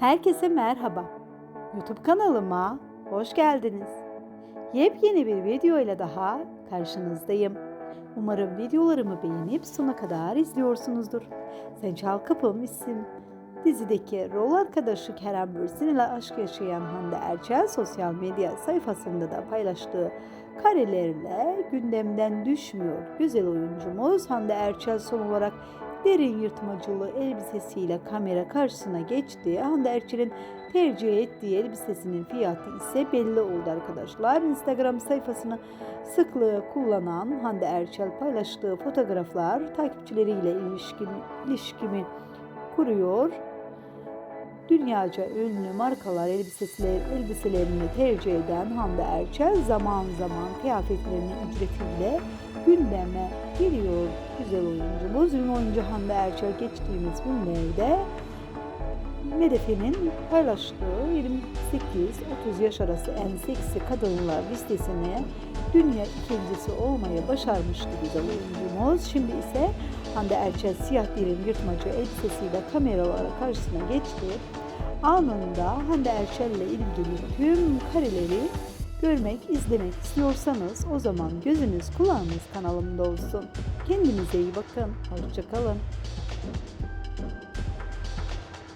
Herkese merhaba. YouTube kanalıma hoş geldiniz. Yepyeni bir video ile daha karşınızdayım. Umarım videolarımı beğenip sona kadar izliyorsunuzdur. Sen Çal Kapım isim dizideki rol arkadaşı Kerem Bürsin ile aşk yaşayan Hande Erçel sosyal medya sayfasında da paylaştığı karelerle gündemden düşmüyor. Güzel oyuncumuz Hande Erçel son olarak derin yırtmacılı elbisesiyle kamera karşısına geçti. Hande Erçel'in tercih ettiği elbisesinin fiyatı ise belli oldu arkadaşlar. Instagram sayfasını sıklığı kullanan Hande Erçel paylaştığı fotoğraflar takipçileriyle ilişkim, ilişkimi kuruyor. Dünyaca ünlü markalar elbiseler, elbiselerini tercih eden Hande Erçel zaman zaman kıyafetlerinin ücretiyle gündeme geliyor. Güzel oyuncumuz, ünlü oyuncu Hande Erçel geçtiğimiz günlerde Medefe'nin paylaştığı 28-30 yaş arası en seksi kadınlar listesine dünya ikincisi olmaya başarmıştı güzel oyuncumuz. Şimdi ise Hande Erçel siyah derin yırtmacı elbisesiyle kameralara karşısına geçti. Anında Hande Erçel ile ilgili tüm kareleri görmek, izlemek istiyorsanız o zaman gözünüz kulağınız kanalımda olsun. Kendinize iyi bakın. Hoşçakalın.